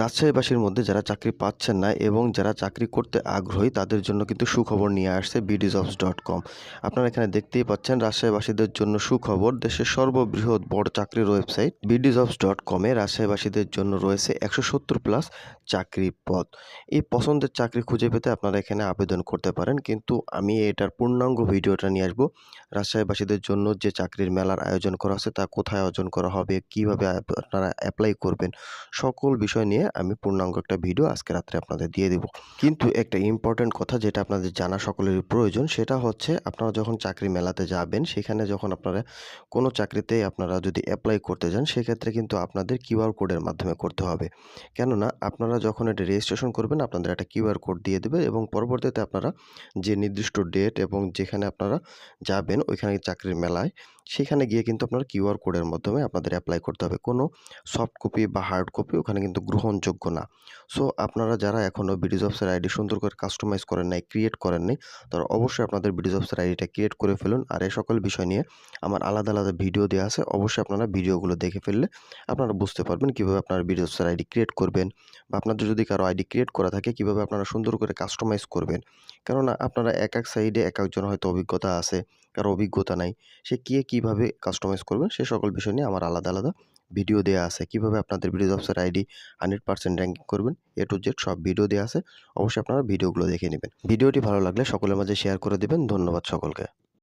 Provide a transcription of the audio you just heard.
রাজশাহীবাসীর মধ্যে যারা চাকরি পাচ্ছেন না এবং যারা চাকরি করতে আগ্রহী, তাদের জন্য কিন্তু সুখবর নিয়ে আসছে বিডিজবস ডট কম আপনারা এখানে দেখতেই পাচ্ছেন, রাজশাহীবাসীদের জন্য সুখবর, দেশের সর্ববৃহৎ বড় চাকরির ওয়েবসাইট বিডিজবস ডট কমে রাজশাহীবাসীদের জন্য রয়েছে একশো সত্তর প্লাস চাকরি পদ। এই পছন্দের চাকরি খুঁজে পেতে আপনারা এখানে আবেদন করতে পারেন, কিন্তু আমি এটার পূর্ণাঙ্গ ভিডিওটা নিয়ে আসব। রাজশাহীবাসীদের জন্য যে চাকরির মেলার আয়োজন করা আছে, তা কোথায় আয়োজন করা হবে, কীভাবে আপনারা অ্যাপ্লাই করবেন, সকল বিষয় নিয়ে আমি পূর্ণাঙ্গ একটা ভিডিও আজকে রাত্রে আপনাদের দিয়ে দেব। কিন্তু একটা ইম্পর্ট্যান্ট কথা যেটা আপনাদের জানা সকলেরই প্রয়োজন, সেটা হচ্ছে আপনারা যখন চাকরি মেলাতে যাবেন, সেখানে যখন আপনারা কোনো চাকরিতে আপনারা যদি অ্যাপ্লাই করতে যান, সেক্ষেত্রে কিন্তু আপনাদের কিউআর কোডের মাধ্যমে করতে হবে। কেননা, আপনারা যখন এটা রেজিস্ট্রেশন করবেন, আপনাদের একটা কিউআর কোড দিয়ে দেবে এবং পরবর্তীতে আপনারা যে নির্দিষ্ট ডেট এবং যেখানে আপনারা যাবেন, ওইখানে চাকরির মেলায় সেখানে গিয়ে কিন্তু আপনার কিউআর কোডের মাধ্যমে আপনাদের অ্যাপ্লাই করতে হবে। কোনো সফট কপি বা হার্ড কপি ওখানে কিন্তু গ্রহণযোগ্য না। সো আপনারা যারা এখনও বিডিজ অফিসের আইডি সুন্দর করে কাস্টমাইজ করেন নাই ক্রিয়েট করেন নাই, তারা অবশ্যই আপনাদের বিডিজ অফিসের আইডিটা ক্রিয়েট করে ফেলুন। আর এই সকল বিষয় নিয়ে আমার আলাদা আলাদা ভিডিও দেওয়া আছে, অবশ্যই আপনারা ভিডিওগুলো দেখে ফেললে আপনারা বুঝতে পারবেন কীভাবে আপনারা বিডিজ অফিসের আইডি ক্রিয়েট করবেন বা আপনাদের যদি কারও আইডি ক্রিয়েট করা থাকে, কীভাবে আপনারা সুন্দর করে কাস্টমাইজ করবেন। কেননা আপনারা এক এক সাইডে এক একজন হয়তো অভিজ্ঞতা আছে, কারও অভিজ্ঞতা নাই। সে কে কীভাবে কাস্টমাইজ করবেন, সে সকল বিষয় নিয়ে আমার আলাদা আলাদা ভিডিও দেওয়া আছে। কীভাবে আপনাদের video officer ID hundred percent ranking করবেন এ টু জেড সব ভিডিও দেওয়া আছে। অবশ্যই আপনারা ভিডিওগুলো দেখে নেবেন। ভিডিওটি ভালো লাগলে সকলের মাঝে শেয়ার করে দেবেন। ধন্যবাদ সকলকে।